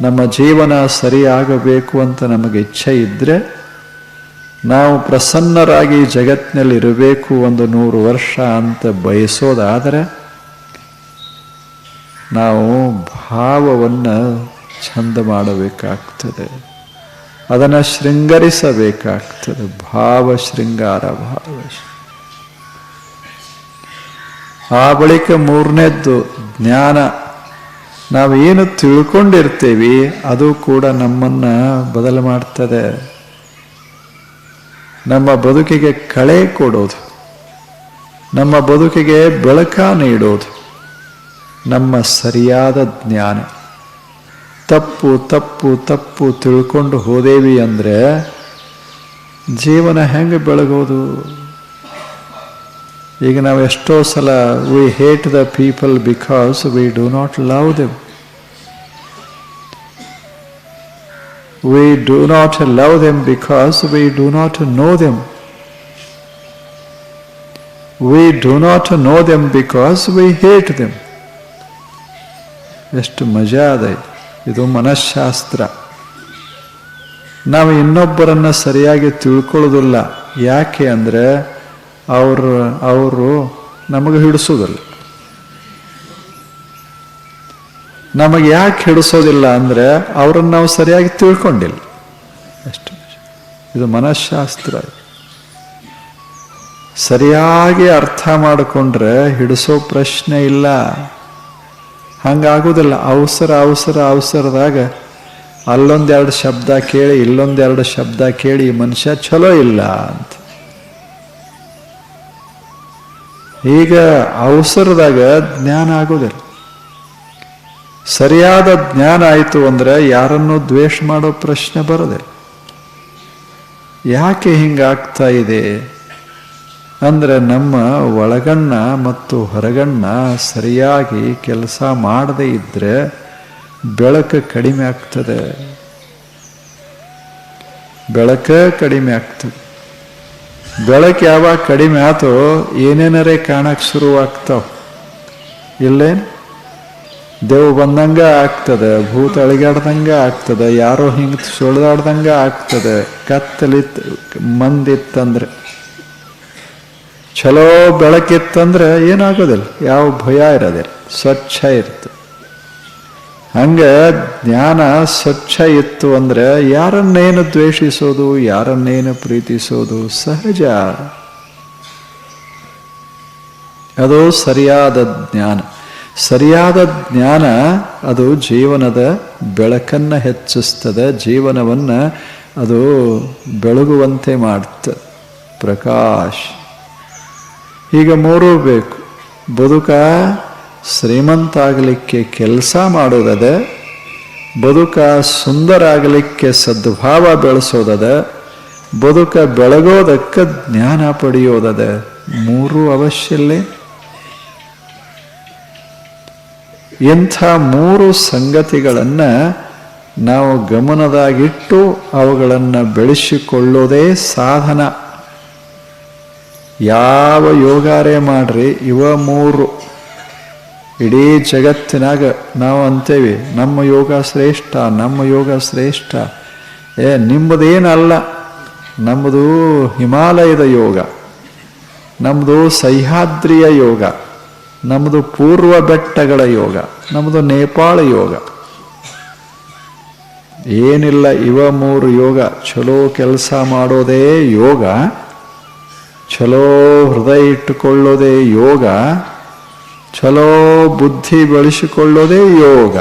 ನಮ್ಮ ಜೀವನ ಸರಿಯಾಗಬೇಕು ಅಂತ ನಮಗೆ ಇಚ್ಛೆ ಇದ್ದರೆ ನಾವು ಪ್ರಸನ್ನರಾಗಿ ಜಗತ್ತಿನಲ್ಲಿ ಇರಬೇಕು ಒಂದು ನೂರು ವರ್ಷ ಅಂತ ಬಯಸೋದಾದರೆ ನಾವು ಭಾವವನ್ನು ಚಂದ ಮಾಡಬೇಕಾಗ್ತದೆ. ಅದನ್ನು ಶೃಂಗರಿಸಬೇಕಾಗ್ತದೆ. ಭಾವ ಶೃಂಗಾರ ಭಾವ ಆ ಬಳಿಕ ಮೂರನೇದ್ದು ಜ್ಞಾನ ನಾವೇನು ತಿಳ್ಕೊಂಡಿರ್ತೀವಿ, ಅದು ಕೂಡ ನಮ್ಮನ್ನು ಬದಲು ಮಾಡ್ತದೆ. ನಮ್ಮ ಬದುಕಿಗೆ ಕಳೆ ಕೊಡೋದು. ನಮ್ಮ ಬದುಕಿಗೆ ಬೆಳಕ ನೀಡೋದು. ನಮ್ಮ ಸರಿಯಾದ ಜ್ಞಾನ. ತಪ್ಪು ತಪ್ಪು ತಪ್ಪು ತಿಳ್ಕೊಂಡು ಹೋದೇವಿ ಅಂದರೆ ಜೀವನ ಹೆಂಗೆ ಬೆಳಗೋದು? ಈಗ ನಾವು ಎಷ್ಟೋ ಸಲ we hate the people because we do not love them we do not love them because we do not know them we do not know them because we hate them ಎಷ್ಟು ಮಜಾ ಅದ ಇದು ಮನಃಶಾಸ್ತ್ರ ನಾವು ಇನ್ನೊಬ್ಬರನ್ನು ಸರಿಯಾಗಿ ತಿಳ್ಕೊಳ್ಳೋದಿಲ್ಲ. ಯಾಕೆ ಅಂದರೆ ಅವರು ಅವರು ನಮಗೆ ಹಿಡಿಸೋದಿಲ್ಲ. ನಮಗೆ ಯಾಕೆ ಹಿಡಿಸೋದಿಲ್ಲ ಅಂದರೆ ಅವರನ್ನು ನಾವು ಸರಿಯಾಗಿ ತಿಳ್ಕೊಂಡಿಲ್ಲ. ಅಷ್ಟು. ಇದು ಮನಃಶಾಸ್ತ್ರ ಸರಿಯಾಗಿ ಅರ್ಥ ಮಾಡಿಕೊಂಡ್ರೆ ಹಿಡಿಸೋ ಪ್ರಶ್ನೆ ಇಲ್ಲ. ಹಂಗಾಗೋದಿಲ್ಲ. ಅವಸರ ಅವಸರ, ಅವಸರದಾಗ ಅಲ್ಲೊಂದೆರಡು ಶಬ್ದ ಕೇಳಿ, ಇಲ್ಲೊಂದೆರಡು ಶಬ್ದ ಕೇಳಿ ಮನುಷ್ಯ ಚಲೋ ಇಲ್ಲ ಅಂತ. ಈಗ ಅವಸರದಾಗ ಜ್ಞಾನ ಆಗೋದಿಲ್ಲ. ಸರಿಯಾದ ಜ್ಞಾನ ಆಯಿತು ಅಂದರೆ ಯಾರನ್ನು ದ್ವೇಷ ಮಾಡೋ ಪ್ರಶ್ನೆ ಬರದೆ ಯಾಕೆ ಹಿಂಗಾಗ್ತಾ ಇದೆ? ಅಂದರೆ ನಮ್ಮ ಒಳಗಣ್ಣ ಮತ್ತು ಹೊರಗಣ್ಣ ಸರಿಯಾಗಿ ಕೆಲಸ ಮಾಡದೇ ಇದ್ದರೆ ಬೆಳಕು ಕಡಿಮೆ ಆಗ್ತದೆ. ಬೆಳಕ ಕಡಿಮೆ ಆಗ್ತದೆ. ಬೆಳಕು ಯಾವಾಗ ಕಡಿಮೆ ಆತೋ ಏನೇನರೇ ಕಾಣಕ್ಕೆ ಶುರುವಾಗ್ತಾವ. ಇಲ್ಲೇನು? ದೇವ್ ಬಂದಂಗ ಆಗ್ತದೆ, ಭೂತ ಅಳಿಗಾಡ್ದಂಗ ಆಗ್ತದೆ, ಯಾರೋ ಹಿಂಗೆ ಸುಳ್ದಾಡ್ದಂಗೆ ಆಗ್ತದೆ, ಕತ್ತಲಿತ್, ಮಂದಿತ್ತಂದ್ರೆ. ಚಲೋ ಬೆಳಕಿತ್ತಂದ್ರೆ ಏನಾಗೋದಿಲ್ಲ, ಯಾವ ಭಯ ಇರೋದಿಲ್ಲ, ಸ್ವಚ್ಛ ಇರ್ತದೆ ಹಂಗೆ ಜ್ಞಾನ ಸ್ವಚ್ಛ ಇತ್ತು ಅಂದರೆ ಯಾರನ್ನೇನು ದ್ವೇಷಿಸೋದು, ಯಾರನ್ನೇನು ಪ್ರೀತಿಸೋದು ಸಹಜ. ಅದು ಸರಿಯಾದ ಜ್ಞಾನ. ಸರಿಯಾದ ಜ್ಞಾನ ಅದು ಜೀವನದ ಬೆಳಕನ್ನು ಹೆಚ್ಚಿಸ್ತದೆ, ಜೀವನವನ್ನು ಅದು ಬೆಳಗುವಂತೆ ಮಾಡ್ತದೆ ಪ್ರಕಾಶ್. ಈಗ ಮೂರೂ ಬೇಕು. ಬದುಕ ಶ್ರೀಮಂತ ಆಗಲಿಕ್ಕೆ ಕೆಲಸ ಮಾಡೋದದೆ ಬದುಕ ಸುಂದರ ಆಗಲಿಕ್ಕೆ ಸದ್ಭಾವ ಬೆಳೆಸೋದದ, ಬದುಕ ಬೆಳಗೋದಕ್ಕೆ ಜ್ಞಾನ ಪಡೆಯೋದದ, ಮೂರು ಅವಶ್ಯಲ್ಲೇ ಇಂಥ ಮೂರು ಸಂಗತಿಗಳನ್ನು ನಾವು ಗಮನದಾಗಿಟ್ಟು ಅವುಗಳನ್ನು ಬೆಳೆಸಿಕೊಳ್ಳೋದೇ ಸಾಧನ. ಯಾವ ಯೋಗಾರೇ ಮಾಡ್ರಿ, ಇವ ಮೂರು. ಇಡೀ ಜಗತ್ತಿನಾಗ ನಾವು ಅಂತೇವಿ, ನಮ್ಮ ಯೋಗ ಶ್ರೇಷ್ಠ, ನಮ್ಮ ಯೋಗ ಶ್ರೇಷ್ಠ. ಏ, ನಿಮ್ಮದೇನಲ್ಲ, ನಮ್ಮದು ಹಿಮಾಲಯದ ಯೋಗ, ನಮ್ಮದು ಸಹ್ಯಾದ್ರಿಯ ಯೋಗ, ನಮ್ಮದು ಪೂರ್ವ ಬೆಟ್ಟಗಳ ಯೋಗ, ನಮ್ಮದು ನೇಪಾಳ ಯೋಗ. ಏನಿಲ್ಲ, ಇವ ಮೂರು ಯೋಗ ಚಲೋ ಕೆಲಸ ಮಾಡೋದೇ ಯೋಗ ಚಲೋ ಹೃದಯ ಇಟ್ಟುಕೊಳ್ಳೋದೇ ಯೋಗ. ಚಲೋ ಬುದ್ಧಿ ಬೆಳೆಸಿಕೊಳ್ಳೋದೇ ಯೋಗ.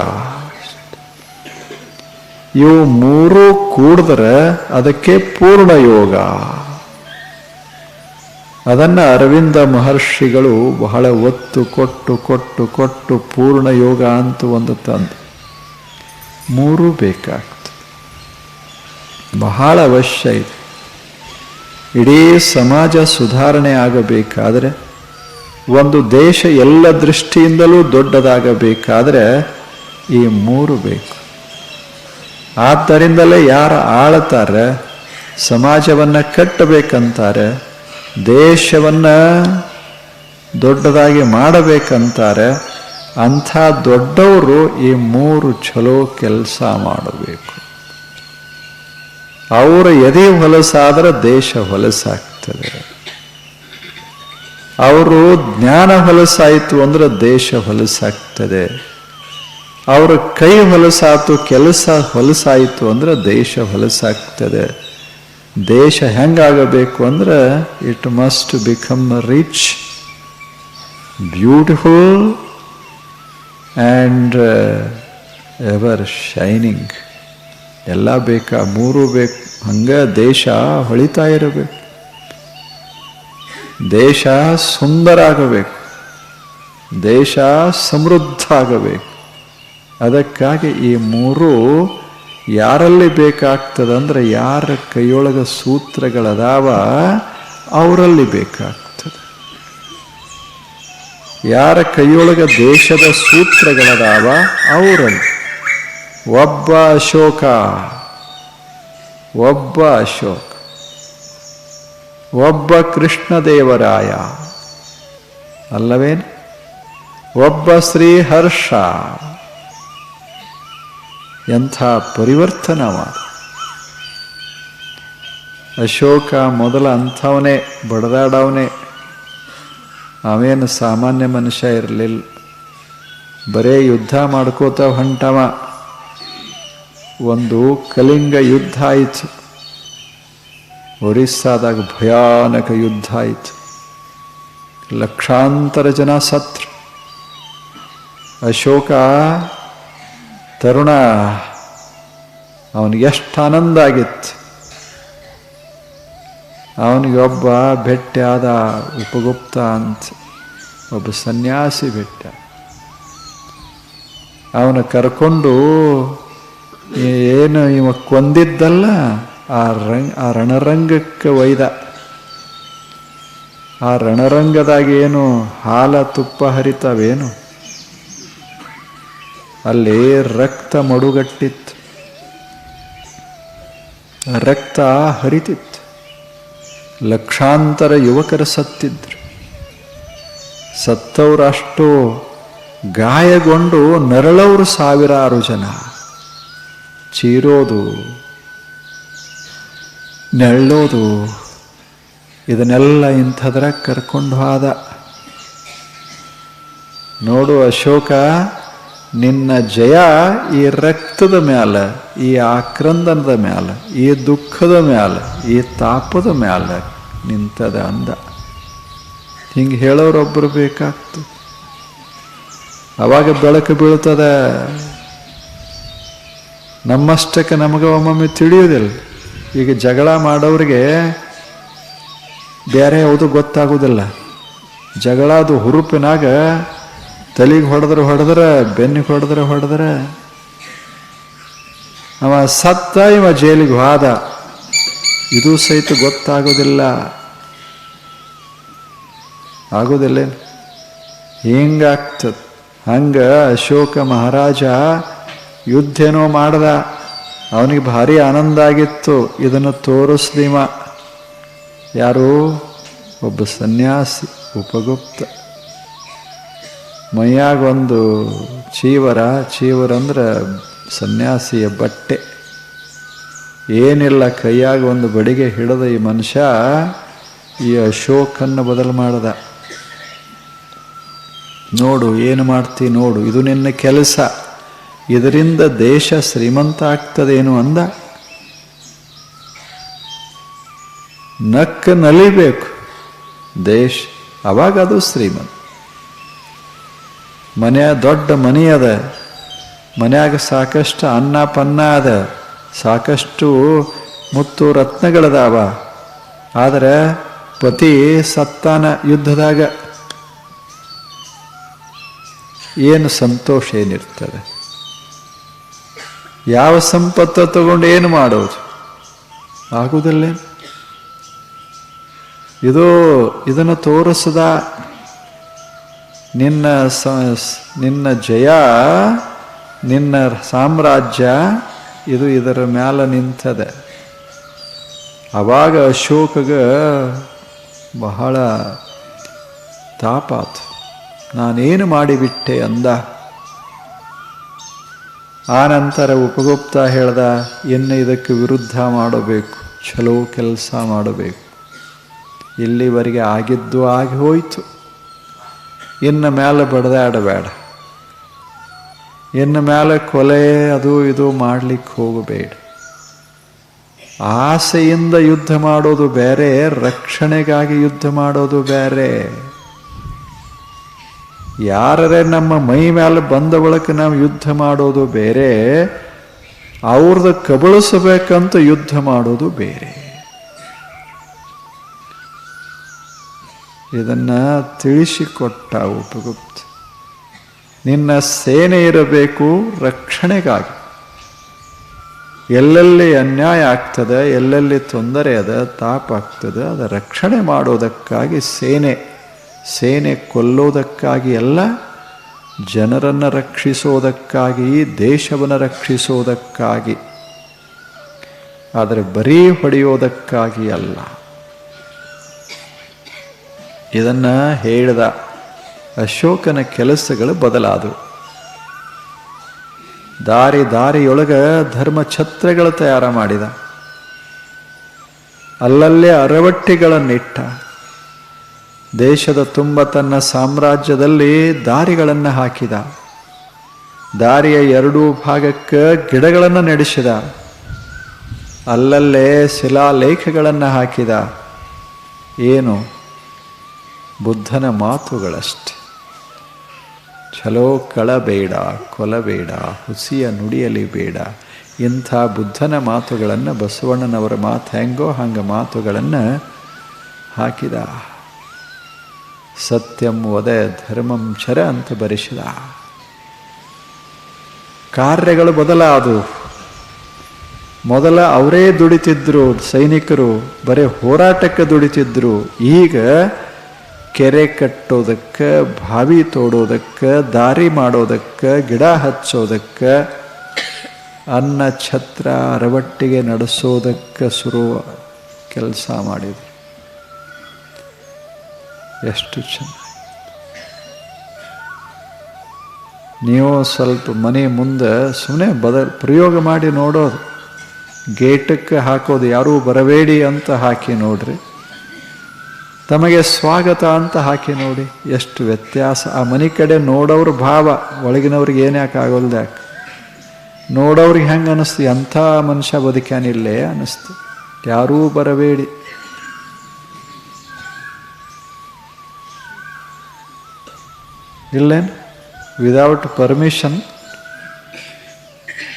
ಇವು ಮೂರು ಕೂಡಿದ್ರೆ ಅದಕ್ಕೆ ಪೂರ್ಣ ಯೋಗ. ಅದನ್ನು ಅರವಿಂದ ಮಹರ್ಷಿಗಳು ಬಹಳ ಒತ್ತು ಕೊಟ್ಟು ಕೊಟ್ಟು ಕೊಟ್ಟು ಪೂರ್ಣ ಯೋಗ ಅಂತ ಒಂದು ತಂದು. ಮೂರೂ ಬೇಕಾಗ್ತದೆ. ಬಹಳ ಅವಶ್ಯ ಇದೆ. ಇಡೀ ಸಮಾಜ ಸುಧಾರಣೆ ಆಗಬೇಕಾದರೆ ಒಂದು ದೇಶ ಎಲ್ಲ ದೃಷ್ಟಿಯಿಂದಲೂ ದೊಡ್ಡದಾಗಬೇಕಾದರೆ ಈ ಮೂರು ಬೇಕು. ಆದ್ದರಿಂದಲೇ ಯಾರು ಆಳ್ತಾರೆ, ಸಮಾಜವನ್ನು ಕಟ್ಟಬೇಕಂತಾರೆ, ದೇಶವನ್ನು ದೊಡ್ಡದಾಗಿ ಮಾಡಬೇಕಂತಾರೆ, ಅಂಥ ದೊಡ್ಡವರು ಈ ಮೂರು ಚಲೋ ಕೆಲಸ ಮಾಡಬೇಕು. ಅವರ ಎದೆ ಹೊಲಸಾದರೆ ದೇಶ ಹೊಲಸಾಗ್ತದೆ. ಅವರು ಜ್ಞಾನ ಹೊಲಸಾಯಿತು ಅಂದ್ರೆ ದೇಶ ಹೊಲಸಾಗ್ತದೆ. ಅವರ ಕೈ ಹೊಲಸಾತು ಕೆಲಸ ಹೊಲಸಾಯಿತು ಅಂದ್ರೆ ದೇಶ ಹೊಲಸಾಗ್ತದೆ. ದೇಶ ಹೆಂಗಾಗಬೇಕು ಅಂದ್ರೆ it must become rich beautiful and ever shining ಎಲ್ಲ ಬೇಕಾ? ಮೂರು ಬೇಕು. ಹಂಗೆ ದೇಶ ಹೊಳಿತಾ ಇರಬೇಕು. ದೇಶ ಸುಂದರ ಆಗಬೇಕು ದೇಶ ಸಮೃದ್ಧ ಆಗಬೇಕು ಅದಕ್ಕಾಗಿ ಈ ಮೂರು ಯಾರಲ್ಲಿ ಬೇಕಾಗ್ತದಂದ್ರೆ ಯಾರ ಕೈಯೊಳಗ ಸೂತ್ರಗಳದಾವ ಅವರಲ್ಲಿ ಬೇಕಾಗ್ತದೆ. ಯಾರ ಕೈಯೊಳಗ ದೇಶದ ಸೂತ್ರಗಳದಾವ ಅವರಲ್ಲಿ. ಒಬ್ಬ ಅಶೋಕ ಒಬ್ಬ ಅಶೋಕ. ಒಬ್ಬ ಕೃಷ್ಣದೇವರಾಯ. ಅಲ್ಲವೇನು? ಒಬ್ಬ ಶ್ರೀಹರ್ಷ. ಎಂಥ ಪರಿವರ್ತನವ ಅಶೋಕ ಮೊದಲ ಅಂಥವನೇ, ಬಡದಾಡವನೇ. ಅವೇನು ಸಾಮಾನ್ಯ ಮನುಷ್ಯ ಇರಲಿಲ್ಲ. ಬರೇ ಯುದ್ಧ ಮಾಡ್ಕೋತ ಹೊಂಟವ. ಒಂದು ಕಲಿಂಗ ಯುದ್ಧ ಆಯಿತು. ಒರಿಸ್ಸಾದಾಗ ಭಯಾನಕ ಯುದ್ಧ ಆಯಿತು. ಲಕ್ಷಾಂತರ ಜನ ಸತ್ರು. ಅಶೋಕ, ತರುಣ, ಅವನಿಗೆ ಎಷ್ಟು ಆನಂದ ಆಗಿತ್ತು. ಅವನಿಗೊಬ್ಬ ಆದ ಉಪಗುಪ್ತ ಅಂತ ಒಬ್ಬ ಸನ್ಯಾಸಿ ಬೆಟ್ಟ ಅವನ ಕರ್ಕೊಂಡು ಏನು ಇವ ಕೊಂದಿದ್ದಲ್ಲ? ಆ ರಂಗ್, ಆ ರಣರಂಗಕ್ಕೆ ಒಯ್ದ. ಆ ರಣರಂಗದಾಗ ಏನು ಹಾಲ, ತುಪ್ಪ ಹರಿತಾವೇನು? ಅಲ್ಲಿ ರಕ್ತ ಮಡುಗಟ್ಟಿತ್ತು. ರಕ್ತ ಹರಿತಿತ್ತು. ಲಕ್ಷಾಂತರ ಯುವಕರು ಸತ್ತಿದ್ರು. ಸತ್ತವರಷ್ಟು ಗಾಯಗೊಂಡು ನರಳವರು ಸಾವಿರಾರು ಜನ. ಚೀರೋದು ನೆಳ್ಳೋದು. ಇದನ್ನೆಲ್ಲ ಇಂಥದ್ರ ಕರ್ಕೊಂಡು ಹೋದ. ನೋಡು ಅಶೋಕ, ನಿನ್ನ ಜಯ ಈ ರಕ್ತದ ಮ್ಯಾಲ, ಈ ಆಕ್ರಂದನದ ಮ್ಯಾಲ, ಈ ದುಃಖದ ಮ್ಯಾಲ, ಈ ತಾಪದ ಮ್ಯಾಲ ನಿಂತದ ಅಂದ. ಹಿಂಗೆ ಹೇಳೋರೊಬ್ಬರು ಬೇಕಾಗ್ತು. ಅವಾಗ ಬೆಳಕು ಬೀಳ್ತದ. ನಮ್ಮಷ್ಟಕ್ಕೆ ನಮಗೆ ಒಮ್ಮೊಮ್ಮೆ ತಿಳಿಯೋದಿಲ್ಲ. ಈಗ ಜಗಳ ಮಾಡೋರಿಗೆ ಬೇರೆ ಯಾವುದು ಗೊತ್ತಾಗೋದಿಲ್ಲ. ಜಗಳ ಅದು ಹುರುಪಿನಾಗ ತಲೆಗೆ ಹೊಡೆದ್ರೆ ಹೊಡೆದ್ರೆ, ಬೆನ್ನಿಗೆ ಹೊಡೆದ್ರೆ ಹೊಡೆದ್ರೆ. ಅವ ಸತ್ತ ಇವ ಜೈಲಿಗೆ ಹೋದ. ಇದು ಸಹಿತ ಗೊತ್ತಾಗೋದಿಲ್ಲ. ಆಗೋದಿಲ್ಲ ಹಿಂಗಾಗ್ತದೆ. ಹಂಗ ಅಶೋಕ ಮಹಾರಾಜ ಯುದ್ಧೇನೋ ಮಾಡ್ದ. ಅವನಿಗೆ ಭಾರಿ ಆನಂದ ಆಗಿತ್ತು. ಇದನ್ನು ತೋರಿಸ್ದೀಮ. ಯಾರು? ಒಬ್ಬ ಸನ್ಯಾಸಿ, ಉಪಗುಪ್ತ. ಮೈಯಾಗ ಒಂದು ಚೀವರ. ಚೀವರ ಅಂದ್ರೆ ಸನ್ಯಾಸಿಯ ಬಟ್ಟೆ. ಏನಿಲ್ಲ, ಕೈಯಾಗ ಒಂದು ಬಡಿಗೆ ಹಿಡಿದ ಈ ಮನುಷ್ಯ ಈ ಅಶೋಕನ್ನು ಬದಲು ಮಾಡ್ದ. ನೋಡು, ಏನು ಮಾಡ್ತಿ ನೋಡು. ಇದು ನಿನ್ನ ಕೆಲಸ. ಇದರಿಂದ ದೇಶ ಶ್ರೀಮಂತ ಆಗ್ತದೇನು ಅಂದ? ನಕ್ಕ ನಲಿಬೇಕು. ದೇಶ ಅವಾಗ ಅದು ಶ್ರೀಮಂತ. ಮನೆಯ ದೊಡ್ಡ ಮನೆ ಅದ. ಮನ್ಯಾಗ ಸಾಕಷ್ಟು ಅನ್ನ ಪನ್ನ ಅದ. ಸಾಕಷ್ಟು ಮುತ್ತು ರತ್ನಗಳದಾವ. ಆದರೆ ಪತಿ ಸತ್ತಾನ ಯುದ್ಧದಾಗ ಏನು ಸಂತೋಷ ಏನಿರ್ತದೆ? ಯಾವ ಸಂಪತ್ತು ತಗೊಂಡು ಏನು ಮಾಡೋದು? ಆಗುವುದಿಲ್ಲ. ಇದು ಇದನ್ನು ತೋರಿಸದ ನಿನ್ನ ಸ- ನಿನ್ನ ಜಯ, ನಿನ್ನ ಸಾಮ್ರಾಜ್ಯ ಇದು ಇದರ ಮ್ಯಾಲ ನಿಂತದೆ. ಅವಾಗ ಅಶೋಕಗ ಬಹಳ ತಾಪಾತು. ನಾನೇನು ಮಾಡಿಬಿಟ್ಟೆ ಅಂದ? ಆನಂತರ ಉಪಗುಪ್ತ ಹೇಳ್ದ, ಇನ್ನು ಇದಕ್ಕೆ ವಿರುದ್ಧ ಮಾಡಬೇಕು ಚಲೋ ಕೆಲಸ ಮಾಡಬೇಕು. ಇಲ್ಲಿವರೆಗೆ ಆಗಿದ್ದು ಆಗಿ ಹೋಯಿತು. ಇನ್ನು ಮೇಲೆ ಬಡದಾಡಬೇಡ. ಇನ್ನು ಮೇಲೆ ಕೊಲೆ ಅದು ಇದು ಮಾಡಲಿಕ್ಕೆ ಹೋಗಬೇಡ. ಆಸೆಯಿಂದ ಯುದ್ಧ ಮಾಡೋದು ಬೇರೆ, ರಕ್ಷಣೆಗಾಗಿ ಯುದ್ಧ ಮಾಡೋದು ಬೇರೆ. ಯಾರರೇ ನಮ್ಮ ಮೈ ಮೇಲೆ ಬಂದ ಬಳಿಕ ನಾವು ಯುದ್ಧ ಮಾಡೋದು ಬೇರೆ ಅವ್ರದ್ದು ಕಬಳಿಸಬೇಕಂತ ಯುದ್ಧ ಮಾಡೋದು ಬೇರೆ. ಇದನ್ನು ತಿಳಿಸಿಕೊಟ್ಟ ಉಪಗುಪ್ತ, ನಿನ್ನ ಸೇನೆ ಇರಬೇಕು ರಕ್ಷಣೆಗಾಗಿ. ಎಲ್ಲೆಲ್ಲಿ ಅನ್ಯಾಯ ಆಗ್ತದೆ, ಎಲ್ಲೆಲ್ಲಿ ತೊಂದರೆ ಅದ, ತಾಪ ಆಗ್ತದೆ, ಅದು ರಕ್ಷಣೆ ಮಾಡೋದಕ್ಕಾಗಿ ಸೇನೆ ಸೇನೆ ಕೊಲ್ಲೋದಕ್ಕಾಗಿ ಅಲ್ಲ, ಜನರನ್ನು ರಕ್ಷಿಸೋದಕ್ಕಾಗಿ ದೇಶವನ್ನು ರಕ್ಷಿಸೋದಕ್ಕಾಗಿ ಆದರೆ ಬರೀ ಹೊಡೆಯೋದಕ್ಕಾಗಿ ಅಲ್ಲ. ಇದನ್ನು ಹೇಳಿದ ಅಶೋಕನ ಕೆಲಸಗಳು ಬದಲಾದವು. ದಾರಿ ದಾರಿಯೊಳಗೆ ಧರ್ಮ ಛತ್ರಗಳು ತಯಾರ ಮಾಡಿದ. ಅಲ್ಲಲ್ಲೇ ಅರವಟ್ಟಿಗಳನ್ನಿಟ್ಟ. ದೇಶದ ತುಂಬ ತನ್ನ ಸಾಮ್ರಾಜ್ಯದಲ್ಲಿ ದಾರಿಗಳನ್ನು ಹಾಕಿದ. ದಾರಿಯ ಎರಡೂ ಭಾಗಕ್ಕೆ ಗಿಡಗಳನ್ನು ನಡೆಸಿದ. ಅಲ್ಲಲ್ಲೇ ಶಿಲಾಲೇಖಗಳನ್ನು ಹಾಕಿದ. ಏನು? ಬುದ್ಧನ ಮಾತುಗಳಷ್ಟೆ. ಛಲೋ ಕಳಬೇಡ, ಕೊಲಬೇಡ, ಹುಸಿಯ ನುಡಿಯಲಿ ಬೇಡ. ಇಂಥ ಬುದ್ಧನ ಮಾತುಗಳನ್ನು ಬಸವಣ್ಣನವರ ಮಾತು ಹೆಂಗೋ ಹಂಗೆ ಮಾತುಗಳನ್ನು ಹಾಕಿದ. ಸತ್ಯಂ ವದೇ ಧರ್ಮಂ ಚರ ಅಂತ ಬರೆಸಿದ. ಕಾರ್ಯಗಳು ಬದಲಾದವು ಮೊದಲ ಅವರೇ ದುಡಿತಿದ್ರು ಸೈನಿಕರು, ಬರೀ ಹೋರಾಟಕ್ಕೆ ದುಡಿತಿದ್ರು. ಈಗ ಕೆರೆ ಕಟ್ಟೋದಕ್ಕೆ, ಬಾವಿ ತೋಡೋದಕ್ಕೆ, ದಾರಿ ಮಾಡೋದಕ್ಕೆ, ಗಿಡ ಹಚ್ಚೋದಕ್ಕೆ, ಅನ್ನ, ಛತ್ರ, ಅರವಟ್ಟಿಗೆ ನಡೆಸೋದಕ್ಕೆ ಶುರು ಕೆಲಸ ಮಾಡಿದ್ರು. ಎಷ್ಟು ಚೆನ್ನ ನೀವು ಸ್ವಲ್ಪ ಮನೆ ಮುಂದೆ ಸುಮ್ಮನೆ ಬದ ಪ್ರಯೋಗ ಮಾಡಿ ನೋಡೋದು. ಗೇಟಕ್ಕೆ ಹಾಕೋದು ಯಾರೂ ಬರಬೇಡಿ ಅಂತ ಹಾಕಿ ನೋಡ್ರಿ. ತಮಗೆ ಸ್ವಾಗತ ಅಂತ ಹಾಕಿ ನೋಡಿ. ಎಷ್ಟು ವ್ಯತ್ಯಾಸ. ಆ ಮನೆ ಕಡೆ ನೋಡೋರು ಭಾವ ಒಳಗಿನವ್ರಿಗೆ ಏನು ಯಾಕೆ ನೋಡೋರಿಗೆ ಹೆಂಗೆ ಅನ್ನಿಸ್ತು ಎಂಥ ಮನುಷ್ಯ ಬದುಕ್ಯಾನಿಲ್ಲೇ ಅನ್ನಿಸ್ತು ಯಾರೂ ಬರಬೇಡಿ. ಇಲ್ಲೇನು? ವಿದೌಟ್ ಪರ್ಮಿಷನ್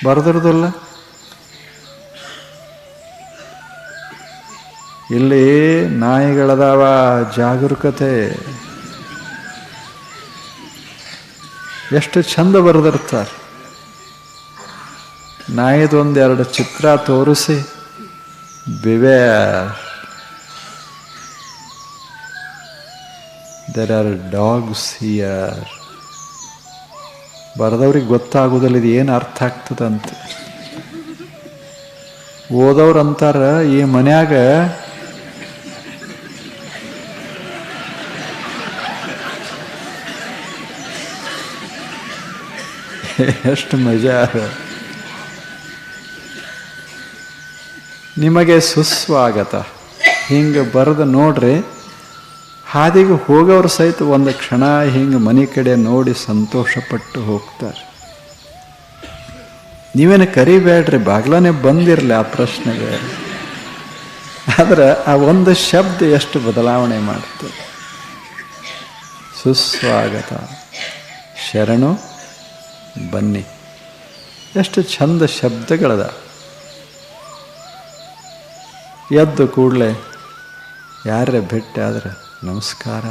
ಬರೆದಿರೋದಿಲ್ಲ? ಇಲ್ಲಿ ನಾಯಿಗಳದಾವ ಜಾಗರೂಕತೆ. ಎಷ್ಟು ಚಂದ ಬರೆದಿರ್ತಾರೆ ನಾಯಿದೊಂದೆರಡು ಚಿತ್ರ ತೋರಿಸಿ. Beware there are dogs here ಬರೆದವ್ರಿಗೆ ಗೊತ್ತಾಗೋದಿಲ್ಲ ಇದು ಏನು ಅರ್ಥ ಆಗ್ತದಂತೆ? ಓದವ್ರು ಅಂತಾರ, ಈ ಮನ್ಯಾಗ ಎಷ್ಟು ಮಜಾ ನಿಮಗೆ ಸುಸ್ವಾಗತ. ಹಿಂಗೆ ಬರೆದು ನೋಡ್ರಿ ಹಾದಿಗೆ ಹೋಗೋರು ಸಹಿತ ಒಂದು ಕ್ಷಣ ಹಿಂಗೆ ಮನೆ ಕಡೆ ನೋಡಿ ಸಂತೋಷಪಟ್ಟು ಹೋಗ್ತಾರೆ. ನೀವೇನು ಕರಿಬೇಡ್ರಿ, ಬಾಗ್ಲನೇ ಬಂದಿರಲಿ ಆ ಪ್ರಶ್ನೆಗೆ. ಆದರೆ ಆ ಒಂದು ಶಬ್ದ ಎಷ್ಟು ಬದಲಾವಣೆ ಮಾಡ್ತದೆ ಸುಸ್ವಾಗತ. ಶರಣು, ಬನ್ನಿ. ಎಷ್ಟು ಚಂದ ಶಬ್ದಗಳದ. ಎದ್ದು ಕೂಡಲೇ ಯಾರೇ ಭೇಟಿ ನಮಸ್ಕಾರ.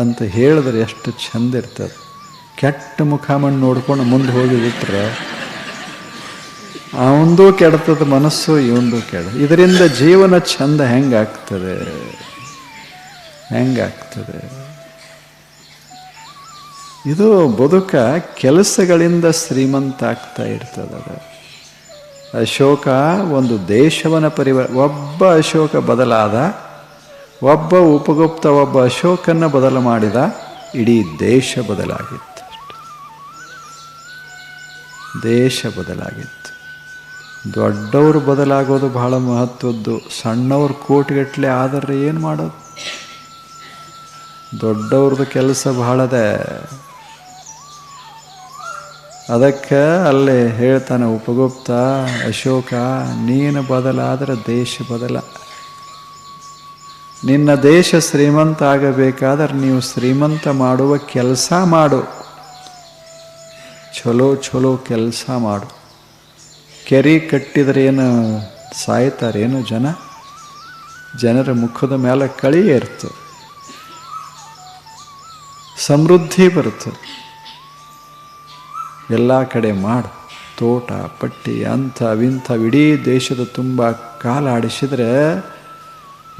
ಅಂತ ಹೇಳಿದ್ರೆ ಎಷ್ಟು ಚಂದ ಇರ್ತದೆ. ಕೆಟ್ಟ ಮುಖ ಮಣ್ಣು ನೋಡ್ಕೊಂಡು ಮುಂದೆ ಹೋಗಿ ಬಿಟ್ರೆ ಅವಂದು ಕೆಡ್ತದ, ಮನಸ್ಸು ಇವಂದು ಕೆಡ ಇದರಿಂದ ಜೀವನ ಚಂದ ಹೆಂಗಾಗ್ತದೆ? ಹೆಂಗಾಗ್ತದೆ? ಇದು ಬದುಕ ಕೆಲಸಗಳಿಂದ ಶ್ರೀಮಂತ ಆಗ್ತಾ ಇರ್ತದ ಅಶೋಕ ಒಂದು ದೇಶವನ್ನು ಪರಿವ ಒಬ್ಬ ಅಶೋಕ ಬದಲಾದ ಒಬ್ಬ ಉಪಗುಪ್ತ, ಒಬ್ಬ ಅಶೋಕನ್ನ ಬದಲು ಮಾಡಿದ ಇಡೀ ದೇಶ ಬದಲಾಗಿತ್ತು. ದೇಶ ಬದಲಾಗಿತ್ತು. ದೊಡ್ಡವರು ಬದಲಾಗೋದು ಬಹಳ ಮಹತ್ವದ್ದು, ಸಣ್ಣವ್ರು ಕೋಟಿಗಟ್ಟಲೆ ಆದರೆ ಏನು ಮಾಡೋದು? ದೊಡ್ಡವ್ರದ್ದು ಕೆಲಸ ಬಹಳದೆ. ಅದಕ್ಕೆ ಅಲ್ಲೇ ಹೇಳ್ತಾನೆ ಉಪಗುಪ್ತ, ಅಶೋಕ, ನೀನು ಬದಲಾದರೆ ದೇಶ ಬದಲ. ನಿನ್ನ ದೇಶ ಶ್ರೀಮಂತ ಆಗಬೇಕಾದ್ರೆ ನೀವು ಶ್ರೀಮಂತ ಮಾಡುವ ಕೆಲಸ ಮಾಡು. ಚಲೋ ಚಲೋ ಕೆಲಸ ಮಾಡು. ಕೆರೆ ಕಟ್ಟಿದ್ರೆ ಏನು ಸಾಯ್ತಾರೇನು ಜನ? ಜನರ ಮುಖದ ಮೇಲೆ ಕಳಿ ಇರ್ತದೆ ಸಮೃದ್ಧಿ ಬರುತ್ತೆ ಎಲ್ಲ ಕಡೆ ಮಾಡು. ತೋಟ, ಪಟ್ಟಿ ಅಂಥ ವಿಂಥ ಇಡೀ ದೇಶದ ತುಂಬ ಕಾಲ ಆಡಿಸಿದ್ರೆ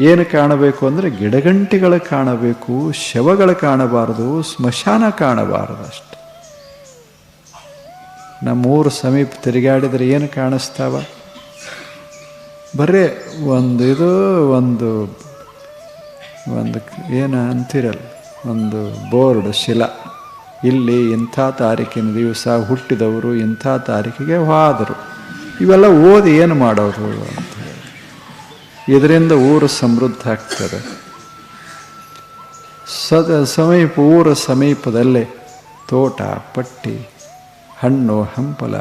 ಏನು ಕಾಣಬೇಕು ಅಂದರೆ ಗಿಡಗಂಟಿಗಳು ಕಾಣಬೇಕು, ಶವಗಳು ಕಾಣಬಾರದು, ಸ್ಮಶಾನ ಕಾಣಬಾರದು ಅಷ್ಟೆ. ನಮ್ಮೂರು ಸಮೀಪ ತಿರುಗಾಡಿದರೆ ಏನು ಕಾಣಿಸ್ತಾವ? ಬರೀ ಒಂದು ಇದು, ಒಂದು ಒಂದು ಏನು ಅಂತಿರಲ್ಲ, ಒಂದು ಬೋರ್ಡ್ ಶಿಲ. ಇಲ್ಲಿ ಇಂಥ ತಾರೀಕಿನ ದಿವಸ ಹುಟ್ಟಿದವರು, ಇಂಥ ತಾರೀಕಿಗೆ ಹಾದರು. ಇವೆಲ್ಲ ಓದಿ ಏನು ಮಾಡೋದು? ಇದರಿಂದ ಊರು ಸಮೃದ್ಧ ಆಗ್ತದೆ. ಸದ, ಸಮೀಪ, ಊರ ಸಮೀಪದಲ್ಲೇ ತೋಟ, ಪಟ್ಟಿ, ಹಣ್ಣು, ಹಂಪಲ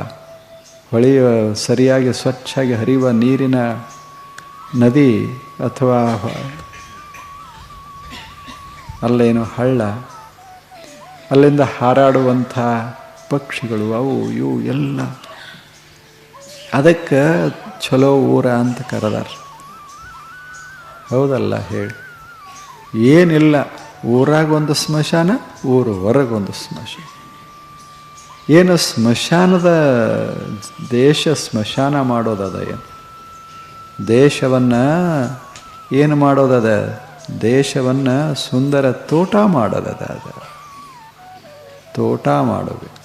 ಹೊಳೆಯುವ ಸರಿಯಾಗಿ, ಸ್ವಚ್ಛಾಗಿ ಹರಿಯುವ ನೀರಿನ ನದಿ ಅಥವಾ ಅಲ್ಲೇನು ಹಳ್ಳ, ಅಲ್ಲಿಂದ ಹಾರಾಡುವಂಥ ಪಕ್ಷಿಗಳು ಅವು, ಇವು ಎಲ್ಲ. ಅದಕ್ಕೆ ಚಲೋ ಊರ ಅಂತ ಕರೆದಾರ. ಹೌದಲ್ಲ ಹೇಳಿ. ಏನಿಲ್ಲ, ಊರಾಗೊಂದು ಸ್ಮಶಾನ ಊರು ಹೊರಗೊಂದು ಸ್ಮಶಾನ. ಏನು ಸ್ಮಶಾನದ ದೇಶ ಸ್ಮಶಾನ ಮಾಡೋದದ ಏನು? ದೇಶವನ್ನು ಏನು ಮಾಡೋದದ? ದೇಶವನ್ನು ಸುಂದರ ತೋಟ ಮಾಡೋದದ ಅದ. ತೋಟ ಮಾಡಬೇಕು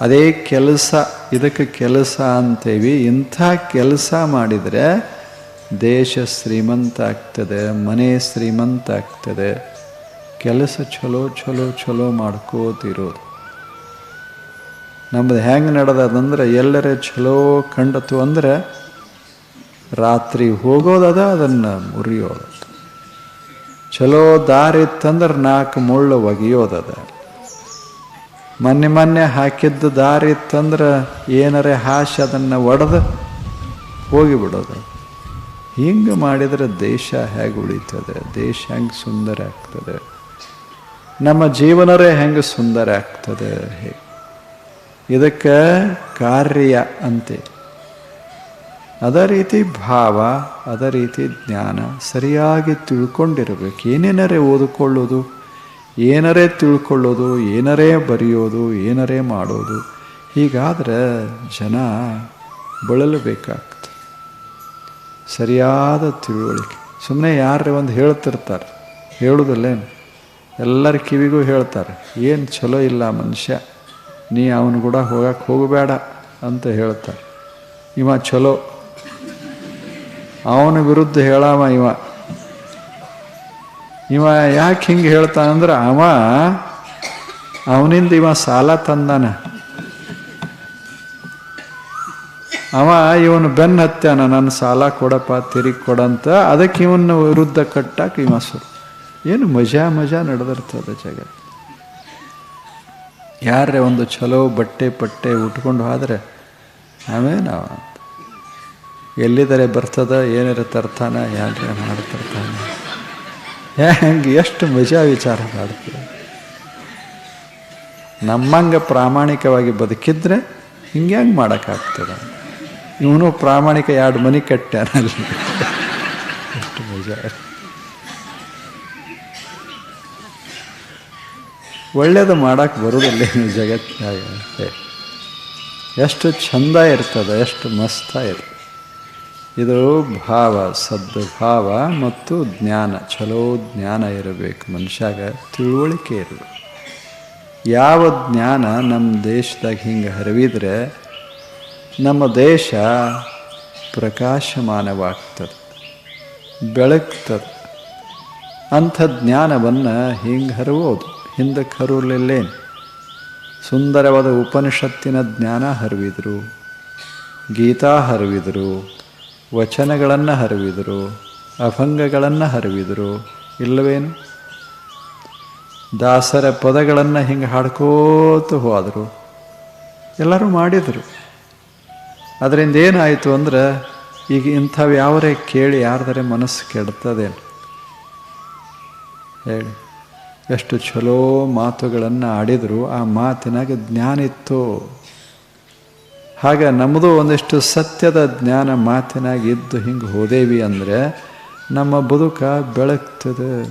ಅದೇ ಕೆಲಸ, ಇದಕ್ಕೆ ಕೆಲಸ ಅಂತೇವಿ. ಇಂಥ ಕೆಲಸ ಮಾಡಿದರೆ ದೇಶ ಶ್ರೀಮಂತ ಆಗ್ತದೆ ಮನೆ ಶ್ರೀಮಂತ ಆಗ್ತದೆ ಕೆಲಸ ಚಲೋ ಚಲೋ ಚಲೋ ಮಾಡ್ಕೋತಿರೋದು. ನಮ್ಮದು ಹೆಂಗೆ ನಡೆದದಂದ್ರೆ ಎಲ್ಲರೇ ಚಲೋ ಕಂಡತು ಅಂದರೆ ರಾತ್ರಿ ಹೋಗೋದದ ಅದನ್ನು ಮುರಿಯೋದು. ಚಲೋ ದಾರಿ ಇತ್ತಂದ್ರೆ ನಾಲ್ಕು ಮುಳ್ಳು ಒಗೆಯೋದದ. ಮೊನ್ನೆ ಮೊನ್ನೆ ಹಾಕಿದ್ದ ದಾರಿ ಇತ್ತಂದ್ರೆ ಏನರೇ ಹಾಸಿ ಅದನ್ನು ಒಡೆದು ಹೋಗಿಬಿಡೋದು. ಹಿಂಗೆ ಮಾಡಿದರೆ ದೇಶ ಹೇಗೆ ಉಳಿತದೆ? ದೇಶ ಹೆಂಗೆ ಸುಂದರ ಆಗ್ತದೆ? ನಮ್ಮ ಜೀವನರೇ ಹೆಂಗೆ ಸುಂದರ ಆಗ್ತದೆ? ಇದಕ್ಕೆ ಕಾರ್ಯ ಅಂತೆ. ಅದೇ ರೀತಿ ಭಾವ, ಅದೇ ರೀತಿ ಜ್ಞಾನ ಸರಿಯಾಗಿ ತಿಳ್ಕೊಂಡಿರಬೇಕು. ಏನೇನರೇ ಓದಿಕೊಳ್ಳೋದು, ಏನರೇ ತಿಳ್ಕೊಳ್ಳೋದು, ಏನರೇ ಬರೆಯೋದು, ಏನರೇ ಮಾಡೋದು, ಹೀಗಾದ್ರೆ ಜನ ಬಳಲಬೇಕಾಗ್ತದೆ. ಸರಿಯಾದ ತಿಳುವಳಿಕೆ. ಸುಮ್ಮನೆ ಯಾರೇ ಒಂದು ಹೇಳ್ತಿರ್ತಾರೆ? ಹೇಳೋದಿಲ್ಲೇನು? ಎಲ್ಲರ ಕಿವಿಗೂ ಹೇಳ್ತಾರೆ. ಏನು ಚಲೋ ಇಲ್ಲ ಮನುಷ್ಯ, ನೀ ಅವನು ಕೂಡ ಹೋಗಕ್ಕೆ ಹೋಗಬೇಡ ಅಂತ ಹೇಳ್ತಾರೆ. ಇವ ಚಲೋ. ಅವನ ವಿರುದ್ಧ ಹೇಳಾವ ಇವ. ಇವ ಯಾಕೆ ಹಿಂಗೆ ಹೇಳ್ತಾನಂದ್ರೆ ಅವ, ಅವನಿಂದ ಇವ ಸಾಲ ತಂದಾನ. ಅವ, ಇವನು ಬೆನ್ನ ಹತ್ಯಾನ, ನನ್ನ ಸಾಲ ಕೊಡಪ್ಪ, ತಿರುಗಿ ಕೊಡಂತ. ಅದಕ್ಕೆ ಇವನ್ನ ವಿರುದ್ಧ ಕಟ್ಟಾಕ ಸುರು ಏನು ಮಜಾ ಮಜಾ ನಡೆದಿರ್ತದೆ ಜಗತ್ತು ಯಾರೇ ಒಂದು ಚಲೋ ಬಟ್ಟೆ ಪಟ್ಟೆ ಉಟ್ಕೊಂಡು ಹೋದರೆ ನಾವೇನವ ಎಲ್ಲಿದರೆ ಬರ್ತದ, ಏನಾರ ತರ್ತಾನ ಯಾರ ಮಾಡ್ತಿರ್ತಾನೆ ಹೆಂಗೆ ಎಷ್ಟು ಮಜಾ ವಿಚಾರ ಮಾಡ್ತೀವಿ. ನಮ್ಮಂಗೆ ಪ್ರಾಮಾಣಿಕವಾಗಿ ಬದುಕಿದ್ರೆ ಹಿಂಗೆ ಹೆಂಗೆ ಮಾಡೋಕ್ಕಾಗ್ತದೆ. ಇವನು ಪ್ರಾಮಾಣಿಕ ಎರಡು ಮನೆ ಕಟ್ಟ್ಯಾನಲ್ಲಿ ಎಷ್ಟು ಮಜಾ. ಒಳ್ಳೇದು ಮಾಡೋಕ್ಕೆ ಬರೋದಿಲ್ಲ ಜಗತ್ತಿನಾಗ. ಎಷ್ಟು ಚಂದ ಇರ್ತದೆ ಎಷ್ಟು ಮಸ್ತ ಇರ್ತದೆ. ಇದು ಭಾವ ಸದ್ಭಾವ ಮತ್ತು ಜ್ಞಾನ. ಚಲೋ ಜ್ಞಾನ ಇರಬೇಕು ಮನುಷ್ಯಾಗ ತಿಳುವಳಿಕೆ ಇರಬೇಕು. ಯಾವ ಜ್ಞಾನ ನಮ್ಮ ದೇಶದಾಗ ಹಿಂಗೆ ಹರಿವಿದ್ರೆ ನಮ್ಮ ದೇಶ ಪ್ರಕಾಶಮಾನವಾಗ್ತದೆ, ಬೆಳಗ್ತದೆ. ಅಂಥ ಜ್ಞಾನವನ್ನು ಹಿಂಗೆ ಹರಿವೋದು ಹಿಂದಕ್ಕೆ ಹರಿಲಿಲ್ಲೇನು ಸುಂದರವಾದ ಉಪನಿಷತ್ತಿನ ಜ್ಞಾನ ಹರಿವಿದರು, ಗೀತಾ ಹರಿವಿದರು, ವಚನಗಳನ್ನು ಹರಿವಿದರು, ಅಭಂಗಗಳನ್ನು ಹರಿವಿದರು, ಇಲ್ಲವೇನು? ದಾಸರ ಪದಗಳನ್ನು ಹಿಂಗೆ ಹಾಡ್ಕೋತ ಹೋದರು, ಎಲ್ಲರೂ ಮಾಡಿದರು. ಅದರಿಂದ ಏನಾಯಿತು ಅಂದ್ರೆ, ಈಗ ಇಂಥವು ಯಾವರೇ ಕೇಳಿ ಯಾರ್ದರೆ ಮನಸ್ಸು ಕೆಡ್ತದೆ. ಹೇಳಿ. ಎಷ್ಟು ಚಲೋ ಮಾತುಗಳನ್ನು ಆಡಿದರೂ, ಆ ಮಾತಿನಾಗ ಜ್ಞಾನ ಇತ್ತು. ಹಾಗೆ ನಮ್ಮದು ಒಂದಿಷ್ಟು ಸತ್ಯದ ಜ್ಞಾನ ಮಾತಿನಾಗ ಇದ್ದು ಹಿಂಗೆ ಹೋದೇವಿ ಅಂದರೆ, ನಮ್ಮ ಬದುಕ ಬೆಳಗ್ತದೆ.